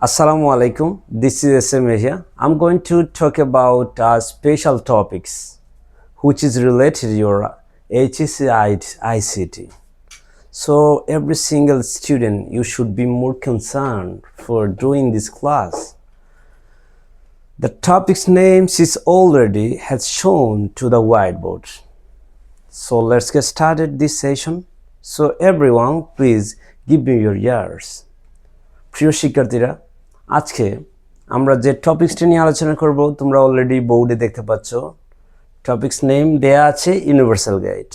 Assalamu alaikum. This is SM here. I'm going to talk about uh, special topics which is related to your HSC ICT. So every single student you should be more concerned for doing this class. The topic's names is already has shown to the whiteboard. So let's get started this session. So everyone please give me your ears. প্রিয় শিক্ষার্থীরা আজকে আমরা যে টপিক্সটি নিয়ে আলোচনা করব, তোমরা already বোর্ডে দেখতে পাচ্ছ। টপিক্স নেম দেয়া আছে ইউনিভার্সাল গাইড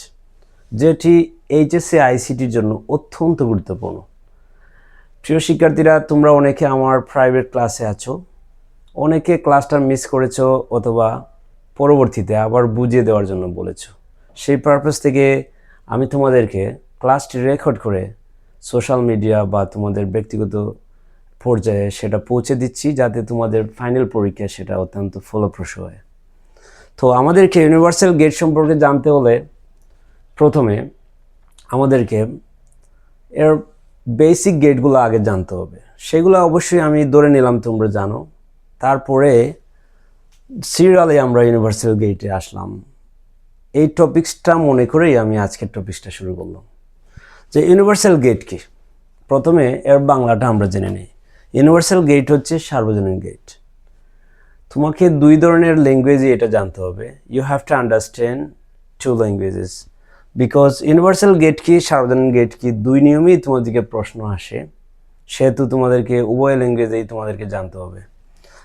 যেটি এইচএসসি আইসিটির জন্য অত্যন্ত গুরুত্বপূর্ণ। প্রিয় শিক্ষার্থীরা, তোমরা অনেকে আমার প্রাইভেট ক্লাসে আছো, অনেকে ক্লাসটা মিস করেছ অথবা পরবর্তীতে আবার বুঝিয়ে দেওয়ার জন্য বলেছ। সেই পারপাস থেকে আমি তোমাদেরকে ক্লাসটি রেকর্ড করে সোশ্যাল মিডিয়া বা তোমাদের ব্যক্তিগত পর্যায়ে সেটা পৌঁছে দিচ্ছি যাতে তোমাদের ফাইনাল পরীক্ষা সেটা অত্যন্ত ফলপ্রসূ হয়। তো আমাদেরকে ইউনিভার্সাল গেট সম্পর্কে জানতে হলে প্রথমে আমাদেরকে এর বেসিক গেটগুলো আগে জানতে হবে। সেগুলো অবশ্যই আমি ধরে নিলাম, তোমরা জানো। তারপরে সিরিয়ালে আমরা ইউনিভার্সাল গেটে আসলাম। এই টপিক্সটা মনে করেই আমি আজকের টপিক্সটা শুরু করলাম। যে ইউনিভার্সাল গেট কি? প্রথমে এর বাংলাটা আমরা জেনে নিই। ইউনিভার্সাল গেট হচ্ছে সার্বজনীন গেট। তোমাকে দুই ধরনের ল্যাঙ্গুয়েজে এটা জানতে হবে। You have to understand two languages because universal gate কি, সার্বজনীন গেট কি, দুই নিয়মেই তোমাদেরকে প্রশ্ন আসে। সেহেতু তোমাদেরকে উভয় ল্যাঙ্গুয়েজেই তোমাদেরকে জানতে হবে।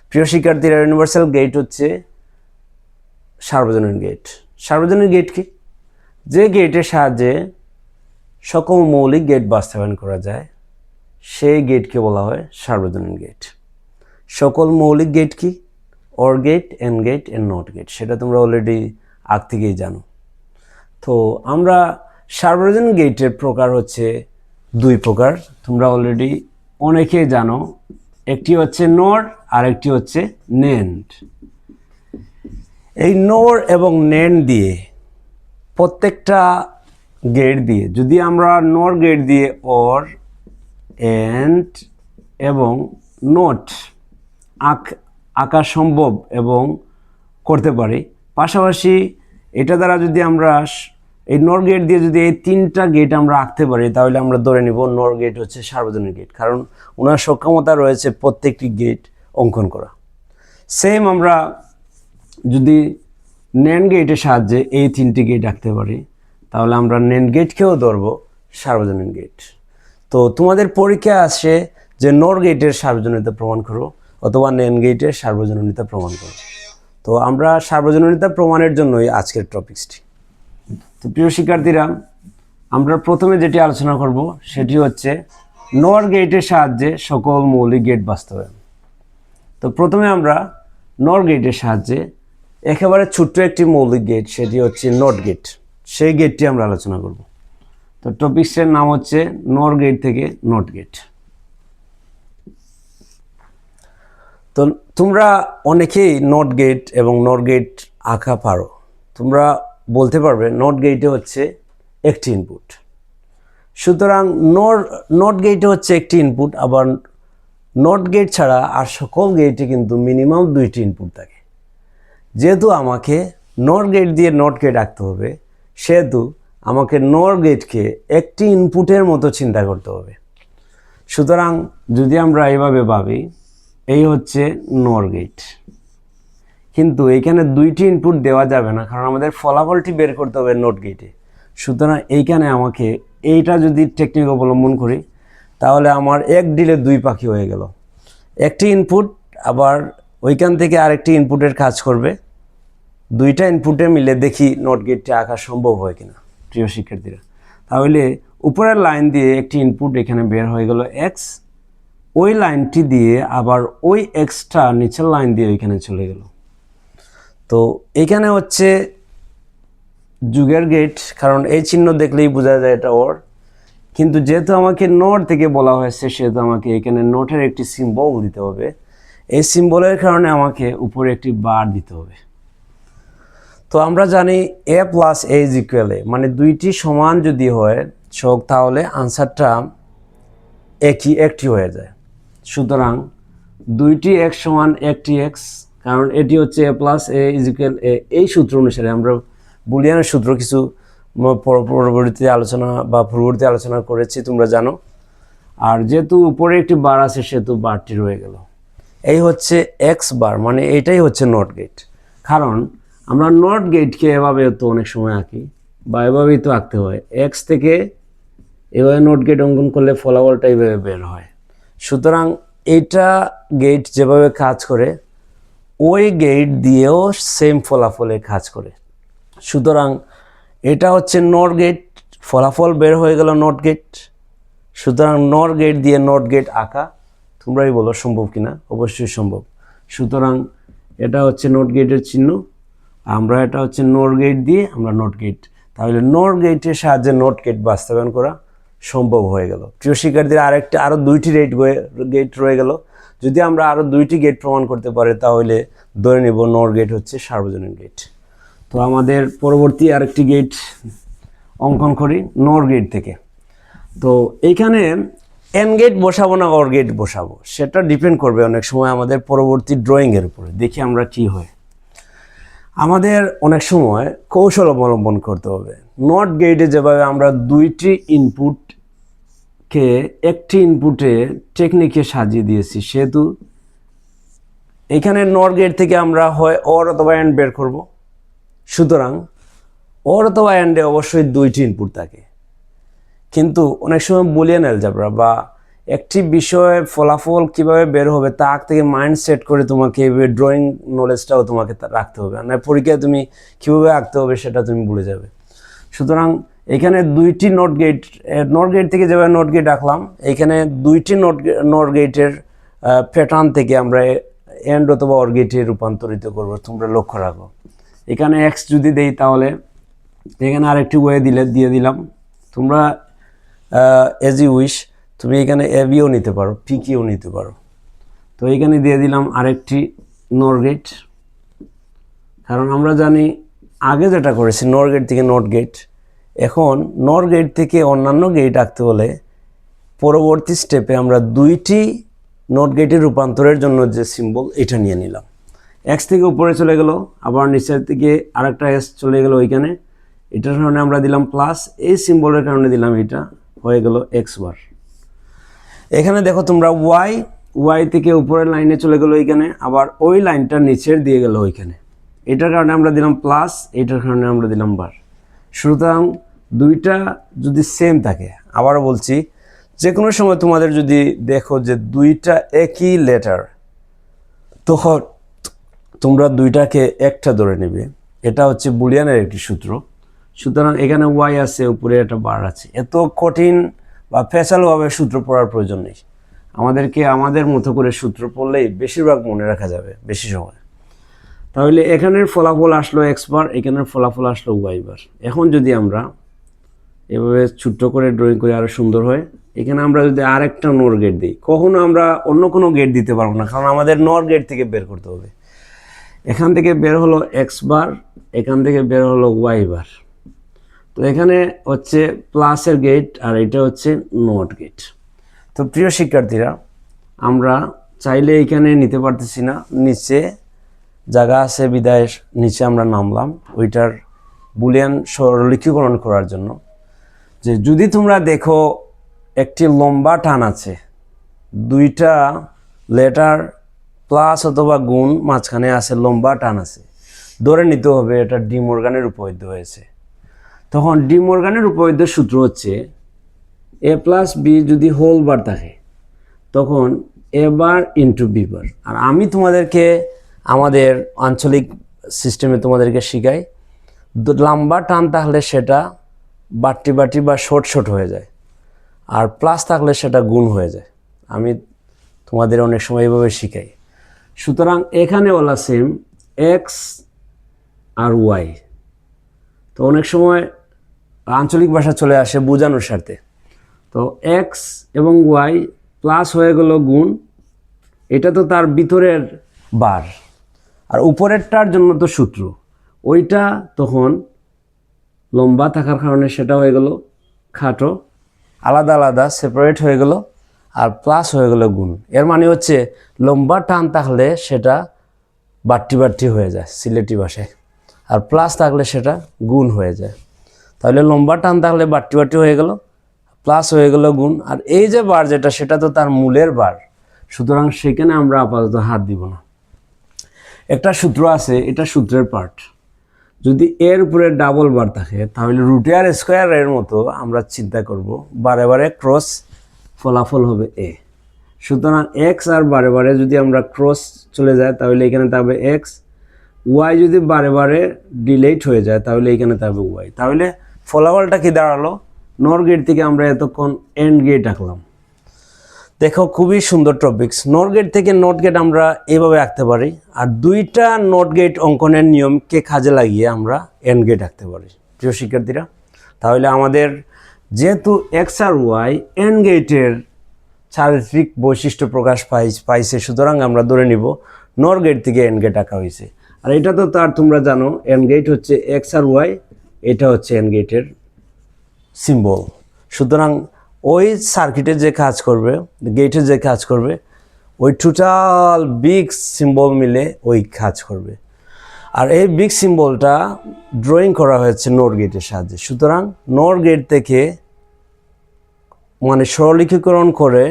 প্রিয় শিক্ষার্থীরা ইউনিভার্সাল গেট হচ্ছে সার্বজনীন গেট সার্বজনীন গেট কি? যে গেটের সাহায্যে সকল মৌলিক গেট বাস্তবায়ন করা যায়। সেই গেটকে বলা হয় সার্বজনীন গেট। সকল মৌলিক গেট কি? Or gate, and gate, and not gate, সেটা তোমরা অলরেডি আগ থেকেই জানো। তো আমরা সার্বজনীন গেটের প্রকার হচ্ছে দুই প্রকার, তোমরা অলরেডি অনেকেই জানো। একটি হচ্ছে নর আর একটি হচ্ছে নেন্ড। এই নোর এবং নেন দিয়ে প্রত্যেকটা গেট দিয়ে, যদি আমরা নর গেট দিয়ে অর এন্ড এবং নোট আঁক আঁকা সম্ভব এবং করতে পারি। পাশাপাশি এটা দ্বারা যদি আমরা এই নর গেট দিয়ে যদি এই তিনটা গেট আমরা আঁকতে পারি, তাহলে আমরা ধরে নিব নর গেট হচ্ছে সার্বজনীন গেট কারণ ওনার সক্ষমতা রয়েছে প্রত্যেকটি গেট অঙ্কন করা। সেম আমরা যদি ন্যান গেটের সাহায্যে এই তিনটি গেট আঁকতে পারি, তাহলে আমরা ন্যান গেটকেও ধরবো সার্বজনীন গেট তো তোমাদের পরীক্ষা আসে যে নর গেটের সার্বজনীনতা প্রমাণ করো অথবা নেন গেটের সার্বজনীনতা প্রমাণ করো। তো আমরা সার্বজনীনতা প্রমাণের জন্যই আজকের টপিক্সটি তো প্রিয় শিক্ষার্থীরা, আমরা প্রথমে যেটি আলোচনা করব সেটি হচ্ছে নর গেটের সাহায্যে সকল মৌলিক গেট বাস্তবায়ন। তো প্রথমে আমরা নর গেটের সাহায্যে একেবারে ছোট্ট একটি মৌলিক গেট সেটি হচ্ছে নট গেট সেই গেটটি আমরা আলোচনা করব। তো টপিক্সের নাম হচ্ছে নর গেট থেকে নট গেট তো তোমরা অনেকেই নট গেট এবং নট গেট আঁকা পারো। তোমরা বলতে পারবে নট গেটে হচ্ছে একটি ইনপুট সুতরাং নট নট গেটে হচ্ছে একটি ইনপুট আবার নট গেট ছাড়া আর সকল গেটে কিন্তু মিনিমাম দুইটি ইনপুট থাকে। যেহেতু আমাকে নট গেট দিয়ে নট গেট আঁকতে হবে, সেহেতু আমাকে নর গেটকে একটি ইনপুটের মতো চিন্তা করতে হবে। সুতরাং যদি আমরা এইভাবে ভাবি, এই হচ্ছে নর গেট কিন্তু এখানে দুইটি ইনপুট দেওয়া যাবে না, কারণ আমাদের ফলাফলটি বের করতে হবে নোট গেটে সুতরাং এইখানে আমাকে এইটা যদি টেকনিক অবলম্বন করি, তাহলে আমার এক ডিলে দুই পাখি হয়ে গেল। একটি ইনপুট আবার ওইখান থেকে আরেকটি ইনপুটের কাজ করবে। দুইটা ইনপুটে মিলে দেখি নোট গেটটা আঁকা সম্ভব হয় কিনা। প্রিয় শিক্ষার্থীরা। তাহলে উপরের লাইন দিয়ে একটি ইনপুট এখানে বের হয়ে গেল এক্স ওই লাইনটি দিয়ে আবার ওই এক্সট্রা নিচের লাইন দিয়ে ওইখানে চলে গেল। তো এখানে হচ্ছে যুগের গেট কারণ এই চিহ্ন দেখলেই বোঝা যায় এটা ওর কিন্তু যেহেতু আমাকে নোট থেকে বলা হয়েছে, সেহেতু আমাকে এখানে নোটের একটি সিম্বল দিতে হবে। এই সিম্বলের কারণে আমাকে উপরে একটি বার দিতে হবে। তো আমরা জানি A plus A is equal মানে দুইটি সমান যদি হয় শোক তাহলে আনসারটা একই, একটি হয়ে যায়। সুতরাং দুইটি এক্স সমান একটি এক্স কারণ এটি হচ্ছে এ প্লাস এ ইজিক্যাল এ এই সূত্র অনুসারে আমরা বুলিয়ানের সূত্র কিছু পরবর্তীতে আলোচনা বা পূর্ববর্তী আলোচনা করেছি, তোমরা জানো। আর যেহেতু উপরে একটি বার আছে, সেহেতু বারটি রয়ে গেল। এই হচ্ছে এক্স বার মানে এটাই হচ্ছে নট গেট। কারণ আমরা নট গেটকে এভাবে তো অনেক সময় আঁকি বা এভাবেই তো আঁকতে হয়। এক্স থেকে এভাবে নোট গেট অঙ্কন করলে ফলাফলটা এইভাবে বের হয়। সুতরাং এটা গেট যেভাবে কাজ করে, ওই গেট দিয়েও সেম ফলাফলে কাজ করে। সুতরাং এটা হচ্ছে নট গেট ফলাফল বের হয়ে গেল নট গেট সুতরাং নট গেট দিয়ে নট গেট আঁকা, তোমরাই বলো সম্ভব কিনা? অবশ্যই সম্ভব। সুতরাং এটা হচ্ছে নোট গেটের চিহ্ন। আমরা এটা হচ্ছে নোট গেট দিয়ে আমরা নোট গেট, তাহলে নোট গেটের সাহায্যে নোট গেট বাস্তবায়ন করা সম্ভব হয়ে গেল। প্রিয় শিক্ষার্থীরা, আরেকটা আরও দুইটি রেট গেট রয়ে গেল। যদি আমরা আরও দুইটি গেট প্রমাণ করতে পারি, তাহলে ধরে নেব নোট গেট হচ্ছে সার্বজনীন গেট। তো আমাদের পরবর্তী আরেকটি গেট অঙ্কন করি নোর গেট থেকে। তো এইখানে এন গেট বসাবো না অর গেট বসাবো, সেটা ডিপেন্ড করবে অনেক সময় আমাদের পরবর্তী ড্রয়িংয়ের উপরে। দেখি আমরা কি হয়। আমাদের অনেক সময় কৌশল অবলম্বন করতে হবে। নট গেটে যেভাবে আমরা দুইটি ইনপুটকে একটি ইনপুটে টেকনিকে সাজিয়ে দিয়েছি, সেহেতু এখানে নট গেট থেকে আমরা হয় অর অথবা অ্যান্ড বের করব। সুতরাং অর অথবা অ্যান্ডে অবশ্যই দুইটি ইনপুট থাকে। কিন্তু অনেক সময় বুলিয়ান অ্যালজাবরা বা একটি বিষয়ে ফলাফল কীভাবে বের হবে তা থেকে মাইন্ড সেট করে তোমাকে ড্রয়িং নলেজটাও তোমাকে রাখতে হবে। আর পরীক্ষায় তুমি কীভাবে আঁকতে হবে সেটা তুমি ভুলে যাবে। সুতরাং এখানে দুইটি নোট গেট নোট গেট থেকে যেভাবে নোট গেট আঁকলাম, এখানে দুইটি নোট নোট গেটের প্যাটার্ন থেকে আমরা এন্ড অথবা অর গেটে রূপান্তরিত করব, তোমরা লক্ষ্য রাখো। এখানে এক্স যদি দেই তাহলে, এখানে আরেকটি ওয়ে দিলে, দিয়ে দিলাম। তোমরা এজ ইউ উইশ তুমি এখানে এবিও নিতে পারো পিকিও নিতে পারো। তো এখানে দিয়ে দিলাম আরেকটি নর গেট কারণ আমরা জানি, আগে যেটা করেছি নর গেট থেকে নট গেট এখন নর গেট থেকে অন্যান্য গেট আঁকতে হলে পরবর্তী স্টেপে আমরা দুইটি নোট গেটের রূপান্তরের জন্য যে সিম্বল এটা নিয়ে নিলাম। এক্স থেকে উপরে চলে গেল, আবার নিচের থেকে আরেকটা এস চলে গেল ওইখানে। এটার কারণে আমরা দিলাম প্লাস এই সিম্বলের কারণে দিলাম এটা, হয়ে গেল এক্স বার এখানে দেখো তোমরা ওয়াই ওয়াই থেকে উপরের লাইনে চলে গেলো ওইখানে আবার ওই লাইনটা নিচের দিয়ে গেল ওইখানে। এটার কারণে আমরা দিলাম প্লাস এটার কারণে আমরা দিলাম বার সুতরাং দুইটা যদি সেম থাকে, আবারও বলছি যে কোনো সময় তোমাদের যদি দেখো যে দুইটা একই লেটার তখন তোমরা দুইটাকে একটা ধরে নেবে। এটা হচ্ছে বুলিয়ানের একটি সূত্র। সুতরাং এখানে ওয়াই আছে, উপরে একটা বার আছে। এত কঠিন বা ফেসালভাবে সূত্র পড়ার প্রয়োজন নেই। আমাদেরকে আমাদের মতো করে সূত্র পড়লেই বেশিরভাগ মনে রাখা যাবে, বেশি সময়। তাহলে এখানের ফলাফল আসলো এক্স বার এখানের ফলাফল আসলো ওয়াই বার এখন যদি আমরা এভাবে ছোট্ট করে ড্রয়িং করে আরও সুন্দর হয়, এখানে আমরা যদি আরেকটা নোর গেট দিই, কখনো আমরা অন্য কোনো গেট দিতে পারব না, কারণ আমাদের নর গেট থেকে বের করতে হবে। এখান থেকে বের হলো এক্স বার এখান থেকে বের হলো ওয়াই বার তো এখানে হচ্ছে প্লাসের গেট আর এটা হচ্ছে নট গেট তো প্রিয় শিক্ষার্থীরা, আমরা চাইলে এখানে নিতে পারতেছি না। নিচে জায়গা আছে বিদায় নিচে আমরা নামলাম। ওইটার বুলিয়ান সরলীকরণ করার জন্য। যে যদি তোমরা দেখো একটি লম্বা টান আছে, দুইটা লেটার প্লাস অথবা গুণ মাঝখানে আছে, লম্বা টান আছে। ধরে নিতে হবে এটা ডিমোর্গানের উপপাদ্য হয়েছে। তখন ডিমোর্গানের উপপাদ্যের সূত্র হচ্ছে এ প্লাস বি যদি হোল বার থাকে, তখন এ বার ইন্টু বি বার। আর আমি তোমাদেরকে আমাদের আঞ্চলিক সিস্টেমে তোমাদেরকে শিখাই লম্বা টান থাকলে সেটা বাট্টি বাটি বা শর্ট শর্ট হয়ে যায়, আর প্লাস থাকলে সেটা গুণ হয়ে যায়। আমি তোমাদের অনেক সময় এভাবে শিখাই। সুতরাং এখানে ওলা সেম এক্স আর ওয়াই তো অনেক সময় আঞ্চলিক ভাষা চলে আসে বোঝানোর স্বার্থে তো এক্স এবং ওয়াই প্লাস হয়ে গেল গুণ, এটা তো তার ভিতরের বার। আর উপরেরটার জন্য তো সূত্র। ওইটা তখন লম্বা থাকার কারণে সেটা হয়ে গেল খাটো, আলাদা আলাদা সেপারেট হয়ে গেল, আর প্লাস হয়ে গেল গুণ। এর মানে হচ্ছে লম্বা টান থাকলে সেটা বাট্টি বাট্টি হয়ে যায় সিলেটি ভাষায় আর প্লাস থাকলে সেটা গুণ হয়ে যায়। তাহলে লম্বা টান তাহলে বাট্টি বাট্টি হয়ে গেল প্লাস হয়ে গেল গুণ। আর এই যে বার যেটা, সেটা তো তার মূলের বার। সুতরাং সেখানে আমরা আপাতত হাত দিব না। একটা সূত্র আছে, এটা সূত্রের পার্ট যদি এর উপরে ডাবল বার থাকে, তাহলে রুটে আর স্কোয়ারের মতো আমরা চিন্তা করব, বারে বারে ক্রস ফলাফল হবে এ সুতরাং এক্স আর বারে বারে যদি আমরা ক্রস চলে যায়, তাহলে এখানে থাকবে এক্স ওয়াই যদি বারে বারে ডিলেট হয়ে যায়, তাহলে এখানে থাকবে ওয়াই তাহলে ফলাফলটা কি দাঁড়াল? নর গেট থেকে আমরা এতক্ষণ এন্ড গেট আঁকলাম। দেখো, খুবই সুন্দর টপিক্স নোট গেট থেকে নোট গেট আমরা এভাবে আঁকতে পারি। আর দুইটা নোট গেট অঙ্কনের নিয়মকে কাজে লাগিয়ে আমরা এন্ড গেট আঁকতে পারি। প্রিয় শিক্ষার্থীরা, তাহলে আমাদের যেহেতু এক্স আর ওয়াই এন্ড গেটের চারিত্রিক বৈশিষ্ট্য প্রকাশ পাই পাইছে, সুতরাং আমরা ধরে নিব নর গেট থেকে এন্ড গেট আঁকা হয়েছে। আর এটা তো তার তোমরা জানো এন্ড গেট হচ্ছে এক্স আর ওয়াই এটা হচ্ছে এন্ড গেটের সিম্বল সুতরাং ওই সার্কিটে যে কাজ করবে গেটে যে কাজ করবে, ওই টোটাল বিগ সিম্বল মিলে ওই কাজ করবে। আর এই বিগ সিম্বলটা ড্রয়িং করা হয়েছে নোর গেটের সাহায্যে। সুতরাং নোর গেট থেকে মানে সরলীকরণ করে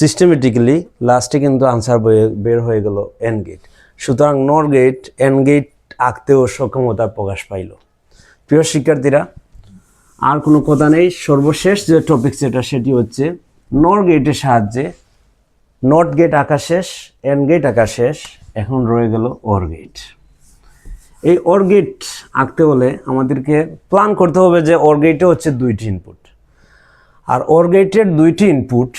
সিস্টেমেটিক্যালি লাস্টে কিন্তু আনসার বের হয়ে গেল এন গেট সুতরাং নর গেট এন গেট আঁকতেও সক্ষমতা প্রকাশ পাইল। প্রিয় শিক্ষার্থীরা, আর কোনো কথা নেই। সর্বশেষ যে টপিক যেটা সেটি হচ্ছে নর গেটের সাহায্যে। নট গেট আঁকা শেষ এন গেট আঁকা শেষ, এখন রয়ে গেল অর গেট এই অর গেট আঁকতে হলে আমাদেরকে প্ল্যান করতে হবে যে অর গেটে হচ্ছে দুইটি ইনপুট আর অর গেটের দুইটি ইনপুট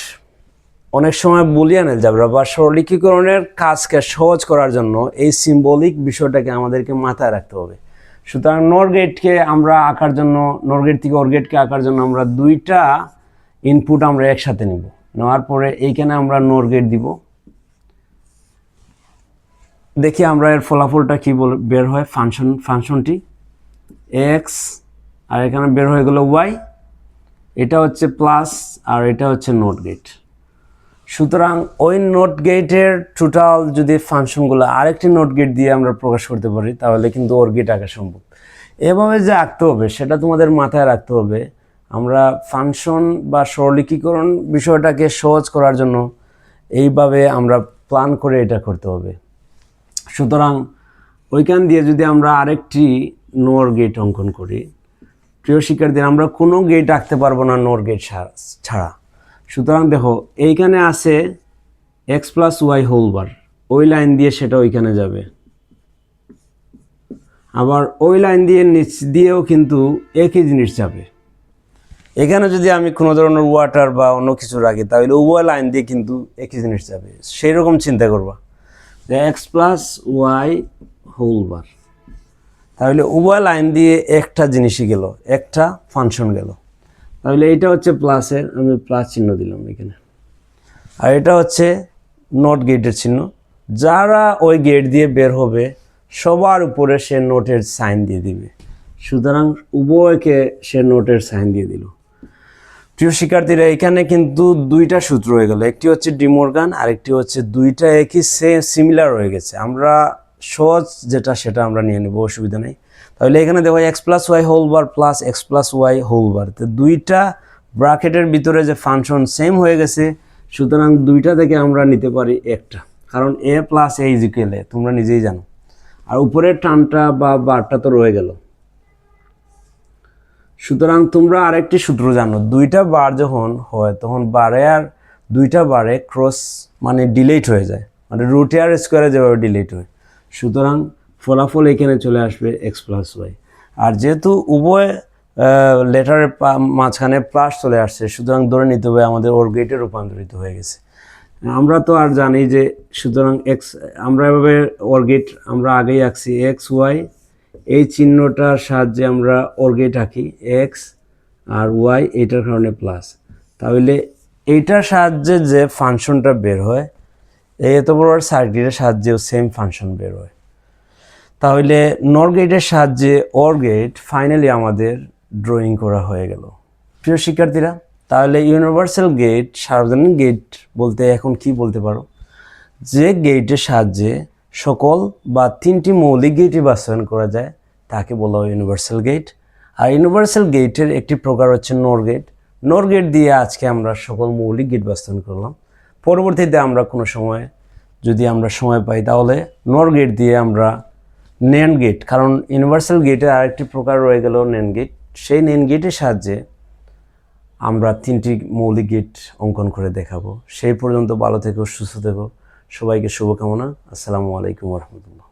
অনেক সময় বুলিয়ান এলজাবরা বা সরলীকরণের কাজকে সহজ করার জন্য এই সিম্বলিক বিষয়টাকে আমাদেরকে মাথায় রাখতে হবে। সুতরাং নর গেটকে আমরা আঁকার জন্য নর গেট থেকে অর গেটকে আঁকার জন্য আমরা দুইটা ইনপুট আমরা একসাথে নিব। নেওয়ার পরে এইখানে আমরা নর গেট দিব। দেখি আমরা এর ফলাফলটা কি বল বের হয় ফাংশন ফাংশনটি এক্স আর এখানে বের হয়ে গেল ওয়াই এটা হচ্ছে প্লাস আর এটা হচ্ছে নোট গেট সুতরাং ওই নোট গেটের টোটাল যদি ফাংশনগুলো আরেকটি নোট গেট দিয়ে আমরা প্রকাশ করতে পারি, তাহলে কিন্তু ওর গেট আঁকা সম্ভব। এভাবে যে আঁকতে হবে, সেটা তোমাদের মাথায় রাখতে হবে। আমরা ফাংশন বা সরলীকরণ বিষয়টাকে সহজ করার জন্য এইভাবে আমরা প্ল্যান করে এটা করতে হবে। সুতরাং ওইখান দিয়ে যদি আমরা আরেকটি নোর গেট অঙ্কন করি, প্রিয় শিক্ষার্থীরা, আমরা কোনো গেট আঁকতে পারব না নোর গেট ছাড়া। সুতরাং দেখো, এইখানে আছে X plus Y whole bar ওই লাইন দিয়ে সেটা ওইখানে যাবে। আবার ওই লাইন দিয়ে নিচ দিয়েও কিন্তু একই জিনিস যাবে। এখানে যদি আমি কোনো ধরনের ওয়াটার বা অন্য কিছু রাখি, তাহলে উভয় লাইন দিয়ে কিন্তু একই জিনিস যাবে। সেই রকম চিন্তা করবা যে X plus Y whole bar তাহলে উভয় লাইন দিয়ে একটা জিনিসই গেল, একটা ফাংশন গেল। তাহলে এটা হচ্ছে প্লাসের আমি প্লাস চিহ্ন দিলাম এখানে। আর এটা হচ্ছে নট গেটের চিহ্ন। যারা ওই গেট দিয়ে বের হবে, সবার উপরে সে নোটের সাইন দিয়ে দিবে। সুতরাং উভয়কে সে নোটের সাইন দিয়ে দিল। প্রিয় শিক্ষার্থীরা, এখানে কিন্তু দুইটা সূত্র হয়ে গেল। একটি হচ্ছে ডিমোরগান, আরেকটি হচ্ছে দুইটা একই সে সিমিলার হয়ে গেছে। আমরা সহজ যেটা, সেটা আমরা নিয়ে নেব, অসুবিধা নেই। তাহলে এখানে দেখো X plus Y whole bar plus X plus Y whole bar তো দুইটা ব্রাকেটের ভিতরে যে ফাংশন সেম হয়ে গেছে, সুতরাং দুইটা থেকে আমরা নিতে পারি একটা। কারণ এ প্লাস এ ইজিক্যাল এ তোমরা নিজেই জানো। আর উপরের টানটা বা বারটা তো রয়ে গেল। সুতরাং তোমরা আরেকটি সূত্র জানো, দুইটা বার যখন হয়, তখন বারে আর দুইটা বারে ক্রস মানে ডিলেট হয়ে যায়। মানে রুটে আর স্কোয়ারে যেভাবে ডিলেট হয়। সুতরাং ফলাফল এখানে চলে আসবে এক্স প্লাস ওয়াই আর যেহেতু উভয় লেটারের মাঝখানে প্লাস চলে আসছে, সুতরাং ধরে নিতে হবে আমাদের ওর গেটে রূপান্তরিত হয়ে গেছে। আমরা তো আর জানি যে সুতরাং এক্স আমরা এভাবে ওর গেট আমরা আগেই আঁকছি এক্স ওয়াই এই চিহ্নটার সাহায্যে আমরা ওর গেট আঁকি এক্স আর ওয়াই এইটার কারণে প্লাস তাহলে এইটার সাহায্যে যে ফাংশনটা বের হয়, এই এত বড় সার্কিটের সাহায্যেও সেম ফাংশন বের হয়। তাহলে নর গেটের সাহায্যে অর গেট ফাইনালি আমাদের ড্রয়িং করা হয়ে গেল। প্রিয় শিক্ষার্থীরা, তাহলে ইউনিভার্সাল গেট সার্বজনীন গেট বলতে এখন কি বলতে পারো? যে গেটের সাহায্যে সকল বা তিনটি মৌলিক গেটই বাস্তবায়ন করা যায়, তাকে বলা হয় ইউনিভার্সাল গেট আর ইউনিভার্সাল গেটের একটি প্রকার হচ্ছে নোর গেট নোর গেট দিয়ে আজকে আমরা সকল মৌলিক গেট বাস্তবায়ন করলাম। পরবর্তীতে আমরা কোনো সময় যদি আমরা সময় পাই, তাহলে নর গেট দিয়ে আমরা নেন গেট কারণ ইউনিভার্সাল গেটের আরেকটি প্রকার রয়ে গেল নেন গেট সেই নেন গেটের সাহায্যে আমরা তিনটি মৌলিক গেট অঙ্কন করে দেখাবো। সেই পর্যন্ত ভালো থেকো, সুস্থ থেকো। সবাইকে শুভকামনা। আসসালামু আলাইকুম রহমতুল্লাহ।